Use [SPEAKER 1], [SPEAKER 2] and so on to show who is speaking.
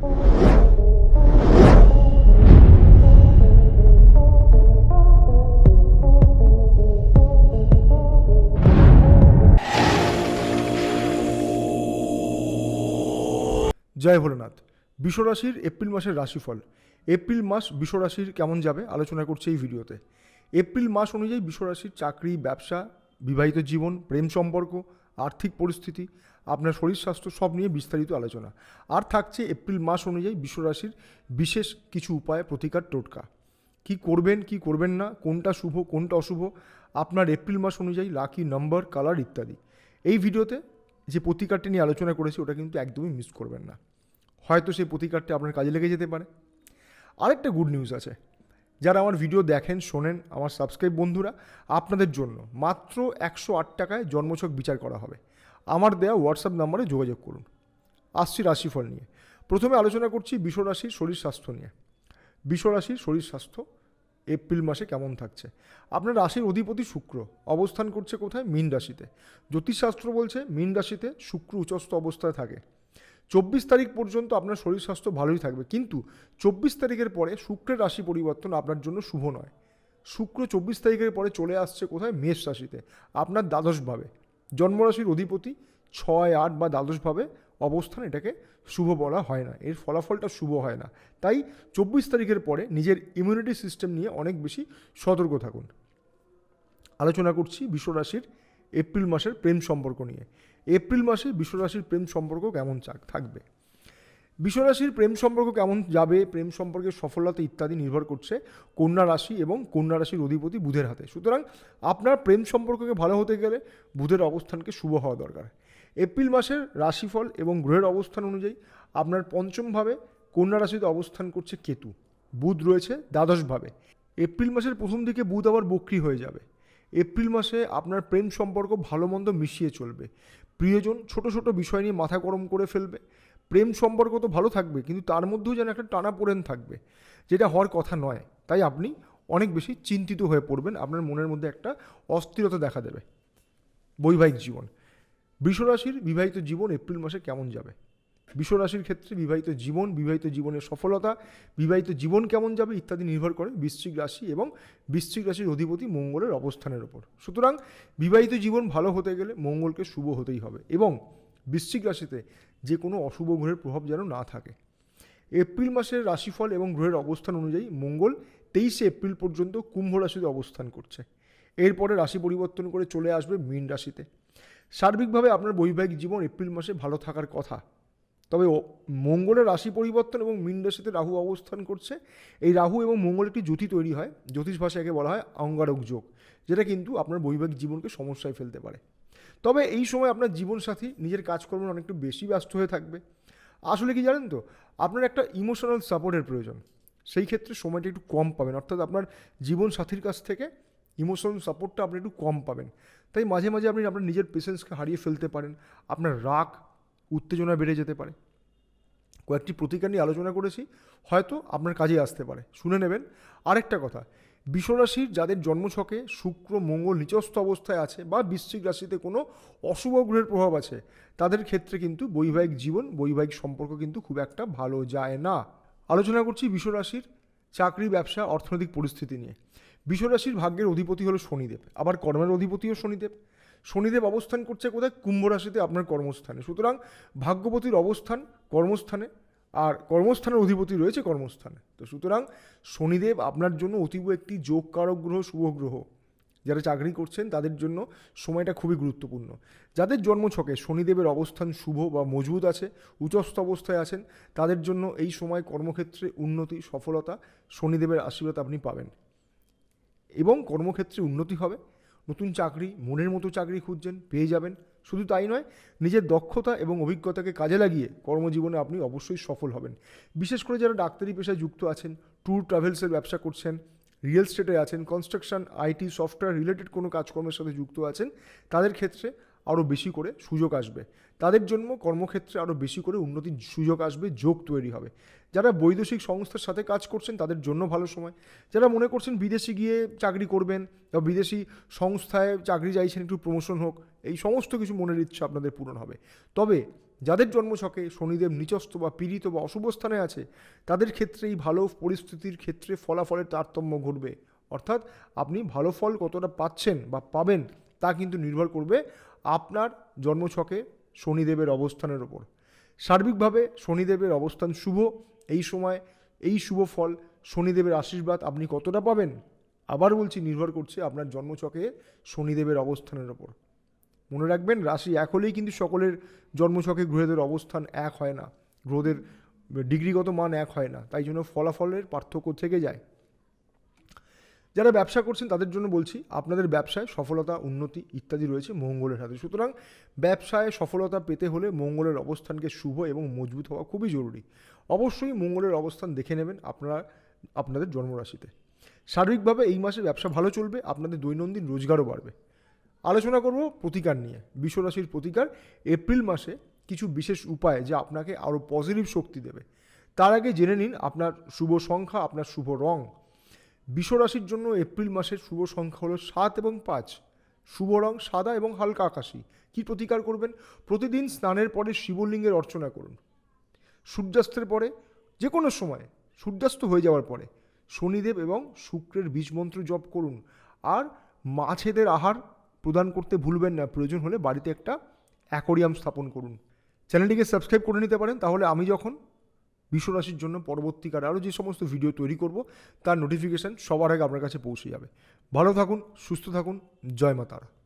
[SPEAKER 1] জয় ভোলেনাথ। বিশ্বরাশির এপ্রিল মাসের রাশিফল। এপ্রিল মাস বিশ্বরাশির কেমন যাবে আলোচনা করছে এই ভিডিওতে। এপ্রিল মাস অনুযায়ী বিশ্বরাশির চাকরি, ব্যবসা বিবাহিত জীবন, প্রেম সম্পর্ক, আর্থিক পরিস্থিতি, আপনার শরীর স্বাস্থ্য সব নিয়ে বিস্তারিত আলোচনা। আর থাকছে এপ্রিল মাস অনুযায়ী বিশ্বরাশির বিশেষ কিছু উপায় প্রতিকার টোটকা। কি করবেন কি করবেন না, কোনটা শুভ, কোনটা অশুভ, আপনার এপ্রিল মাস অনুযায়ী লাকি নম্বর কালার ইত্যাদি। এই ভিডিওতে যে প্রতিকারটি নিয়ে আলোচনা করেছি, ওটা কিন্তু একদমই মিস করবেন না। হয়তো সেই প্রতিকারটি আপনার কাজে লেগে যেতে পারে। আরেকটা গুড নিউজ আছে। যারা আমার ভিডিও দেখেন, শোনেন আমার সাবস্ক্রাইব বন্ধুরা, আপনাদের জন্য মাত্র একশো আট টাকায় জন্মছক বিচার করা হবে। আমার দেওয়া হোয়াটসঅ্যাপ নাম্বারে যোগাযোগ করুন। আসছি রাশিফল নিয়ে। প্রথমে আলোচনা করছি বিশ্বরাশির শরীর স্বাস্থ্য নিয়ে। বিশ্বরাশির শরীর স্বাস্থ্য এপ্রিল মাসে কেমন থাকছে? আপনার রাশির অধিপতি শুক্র অবস্থান করছে কোথায়? মীন রাশিতে। জ্যোতিষশাস্ত্র বলছে মীন রাশিতে শুক্র উচ্চস্থ অবস্থায় থাকে। চব্বিশ তারিখ পর্যন্ত আপনার শরীর স্বাস্থ্য ভালোই থাকবে। কিন্তু চব্বিশ তারিখের পরে শুক্রের রাশি পরিবর্তন আপনার জন্য শুভ নয়। শুক্র চব্বিশ তারিখের পরে চলে আসছে কোথায়? মেষ রাশিতে। আপনার দ্বাদশভাবে জন্মরাশির অধিপতি ছয়, আট বা দ্বাদশভাবে অবস্থান এটাকে শুভ বলা হয় না। এর ফলাফলটা শুভ হয় না। তাই চব্বিশ তারিখের পরে নিজের ইমিউনিটি সিস্টেম নিয়ে অনেক বেশি সতর্ক থাকুন। আলোচনা করছি বিশ্বরাশির এপ্রিল মাসের প্রেম সম্পর্ক নিয়ে। এপ্রিল মাসে বিশ্বরাশির প্রেম সম্পর্ক কেমন চাক থাকবে? বিশ্বরাশির প্রেম সম্পর্ক কেমন যাবে? প্রেম সম্পর্কের সফলতা ইত্যাদি নির্ভর করছে কন্যা রাশি এবং কন্যা রাশির অধিপতি বুধের হাতে। সুতরাং আপনার প্রেম সম্পর্ককে ভালো হতে গেলে বুধের অবস্থানকে শুভ হওয়া দরকার। এপ্রিল মাসের রাশিফল এবং গ্রহের অবস্থান অনুযায়ী আপনার পঞ্চমভাবে কন্যা রাশিতে অবস্থান করছে কেতু। বুধ রয়েছে দ্বাদশভাবে। এপ্রিল মাসের প্রথম দিকে বুধ আবার বক্রি হয়ে যাবে। এপ্রিল মাসে আপনার প্রেম সম্পর্ক ভালো মন্দ মিশিয়ে চলবে। প্রিয়জন ছোট ছোট বিষয় নিয়ে মাথা গরম করে ফেলবে। প্রেম সম্পর্ক তো ভালো থাকবে, কিন্তু তার মধ্যেও যেন একটা টানা পোড়েন থাকবে, যেটা হওয়ার কথা নয়। তাই আপনি অনেক বেশি চিন্তিত হয়ে পড়বেন, আপনার মনের মধ্যে একটা অস্থিরতা দেখা দেবে। বৈবাহিক জীবন। বৃষরাশির বিবাহিত জীবন এপ্রিল মাসে কেমন যাবে? বিশ্বরাশির ক্ষেত্রে বিবাহিত জীবন, বিবাহিত জীবনের সফলতা, বিবাহিত জীবন কেমন যাবে ইত্যাদি নির্ভর করে বৃশ্চিক রাশি এবং বৃশ্চিক রাশির অধিপতি মঙ্গলের অবস্থানের ওপর। সুতরাং বিবাহিত জীবন ভালো হতে গেলে মঙ্গলকে শুভ হতেই হবে এবং বৃশ্চিক রাশিতে যে কোনো অশুভ গ্রহের প্রভাব যেন না থাকে। এপ্রিল মাসের রাশিফল এবং গ্রহের অবস্থান অনুযায়ী মঙ্গল তেইশে এপ্রিল পর্যন্ত কুম্ভ রাশিতে অবস্থান করছে। এরপরে রাশি পরিবর্তন করে চলে আসবে মীন রাশিতে। সার্বিকভাবে আপনার বৈবাহিক জীবন এপ্রিল মাসে ভালো থাকার কথা। তবে মঙ্গলের রাশি পরিবর্তন এবং মীন রাশিতে রাহু অবস্থান করছে। এই রাহু এবং মঙ্গল একটি জ্যোতি তৈরি হয়। জ্যোতিষ ভাষায় একে বলা হয় অঙ্গারক যোগ, যেটা কিন্তু আপনার বৈবাহিক জীবনকে সমস্যায় ফেলতে পারে। তবে এই সময় আপনার জীবনসাথী নিজের কাজকর্ম অনেকটা বেশি ব্যস্ত হয়ে থাকবে। আসলে কি জানেন তো? আপনার একটা ইমোশনাল সাপোর্টের প্রয়োজন। সেই ক্ষেত্রে সময়টা একটু কম পাবেন। অর্থাৎ আপনার জীবনসাথীর কাছ থেকে ইমোশনাল সাপোর্টটা আপনি একটু কম পাবেন। তাই মাঝে মাঝে আপনি আপনার নিজের পেশেন্সকে হারিয়ে ফেলতে পারেন। আপনার রাগ উত্তেজনা বেড়ে যেতে পারে। কয়েকটি প্রতিকার নিয়ে আলোচনা করেছি, হয়তো আপনার কাজে আসতে পারে। শুনে নেবেন। আরেকটা কথা বিশ্বরাশির যাদের জন্মছকে শুক্র, মঙ্গল নিচস্থ অবস্থায় আছে বা বৃশ্চিক রাশিতে কোনো অশুভ গ্রহের প্রভাব আছে, তাদের ক্ষেত্রে কিন্তু বৈবাহিক জীবন, বৈবাহিক সম্পর্ক কিন্তু খুব একটা ভালো যায় না। আলোচনা করছি বিশ্বরাশির চাকরি, ব্যবসা, অর্থনৈতিক পরিস্থিতি নিয়ে। বিশ্বরাশির ভাগ্যের অধিপতি হলো শনিদেব, আবার কর্মের অধিপতিও শনিদেব। শনিদেব অবস্থান করছে কোথায়? কুম্ভ রাশিতে আপনার কর্মস্থানে। সুতরাং ভাগ্যবতীর অবস্থান কর্মস্থানে আর কর্মস্থানের অধিপতি রয়েছে কর্মস্থানে। তো সুতরাং শনিদেব আপনার জন্য অতীব একটি যোগকারক গ্রহ, শুভ গ্রহ। যারা চাকরি করছেন তাদের জন্য সময়টা খুবই গুরুত্বপূর্ণ। যাদের জন্মছকে শনিদেবের অবস্থান শুভ বা মজবুত আছে উচ্চস্থ অবস্থায় আছেন, তাদের জন্য এই সময় কর্মক্ষেত্রে উন্নতি, সফলতা, শনিদেবের আশীর্বাদ আপনি পাবেন। এবং কর্মক্ষেত্রে উন্নতি হবে। নতুন চাকরি, মনের মতো চাকরি খুঁজছেন, পেয়ে যাবেন। শুধু তাই নয়, নিজের দক্ষতা এবং অভিজ্ঞতাকে কাজে লাগিয়ে কর্মজীবনে আপনি অবশ্যই সফল হবেন। বিশেষ করে যারা ডাক্তারি পেশায় যুক্ত আছেন, ট্যুর ট্রাভেলসের ব্যবসা করছেন, রিয়েল স্টেটে আছেন, কনস্ট্রাকশন, আইটি, সফটওয়্যার রিলেটেড কোনো কাজকর্মের সাথে যুক্ত আছেন, তাদের ক্ষেত্রে আরও বেশি করে সুযোগ আসবে। তাদের জন্য কর্মক্ষেত্রে আরও বেশি করে উন্নতির সুযোগ আসবে, যোগ তৈরি হবে। যারা বৈদেশিক সংস্থার সাথে কাজ করছেন, তাদের জন্য ভালো সময়। যারা মনে করছেন বিদেশে গিয়ে চাকরি করবেন বা বিদেশি সংস্থায় চাকরি চাইছেন, একটু প্রমোশন হোক, এই সমস্ত কিছু মনের ইচ্ছা আপনাদের পূরণ হবে। তবে যাদের জন্মছকে শনিদেব নিচস্থ বা পীড়িত বা অশুভ স্থানে আছে, তাদের ক্ষেত্রে এই ভালো পরিস্থিতির ক্ষেত্রে ফলাফলের তারতম্য ঘটবে। অর্থাৎ আপনি ভালো ফল কতটা পাচ্ছেন বা পাবেন, তা কিন্তু নির্ভর করবে আপনার জন্মছকে শনিদেবের অবস্থানের ওপর। সার্বিকভাবে শনিদেবের অবস্থান শুভ, এই সময় এই শুভ ফল, শনিদেবের আশীর্বাদ আপনি কতটা পাবেন? আবার বলছি, নির্ভর করছে আপনার জন্মছকে শনিদেবের অবস্থানের ওপর। মনে রাখবেন, রাশি এক হলেই কিন্তু সকলের জন্মছকে গ্রহদের অবস্থান এক হয় না। গ্রহদের ডিগ্রিগত মান এক হয় না। তাই জন্য ফলাফলের পার্থক্য থেকে যায়। যারা ব্যবসা করছেন, তাদের জন্য বলছি, আপনাদের ব্যবসায় সফলতা, উন্নতি ইত্যাদি রয়েছে মঙ্গলের হাতে। সুতরাং ব্যবসায় সফলতা পেতে হলে মঙ্গলের অবস্থানকে শুভ এবং মজবুত হওয়া খুবই জরুরি। অবশ্যই মঙ্গলের অবস্থান দেখে নেবেন আপনারা, আপনাদের জন্মরাশিতে। শারীরিকভাবে এই মাসে ব্যবসা ভালো চলবে, আপনাদের দৈনন্দিন রোজগারও বাড়বে। আলোচনা করব প্রতিকার নিয়ে। বিশ্বরাশির প্রতিকার, এপ্রিল মাসে কিছু বিশেষ উপায় যা আপনাকে আরও পজিটিভ শক্তি দেবে। তার আগে জেনে নিন, আপনার শুভ সংখ্যা, আপনার শুভ রং বিশ্বরাশির জন্য এপ্রিল মাসের শুভ সংখ্যা হলো সাত এবং পাঁচ। শুভ রং সাদা এবং হালকা আকাশি। কী প্রতিকার করবেন? প্রতিদিন স্নানের পরে শিবলিঙ্গের অর্চনা করুন। সূর্যাস্তের পরে যে কোনো সময়, সূর্যাস্ত হয়ে যাওয়ার পরে শনিদেব এবং শুক্রের বীজ মন্ত্র জপ করুন। আর মাছেদের আহার প্রদান করতে ভুলবেন না। প্রয়োজন হলে বাড়িতে একটা অ্যাকোরিয়াম স্থাপন করুন। চ্যানেলটিকে সাবস্ক্রাইব করে নিতে পারেন। তাহলে আমি যখন বিশ্বরাশির জন্য পরবর্তীকালে আরও যে সমস্ত ভিডিও তৈরি করব, তার নোটিফিকেশান সবার আগে আপনার কাছে পৌঁছে যাবে। ভালো থাকুন, সুস্থ থাকুন, জয় মা তারা।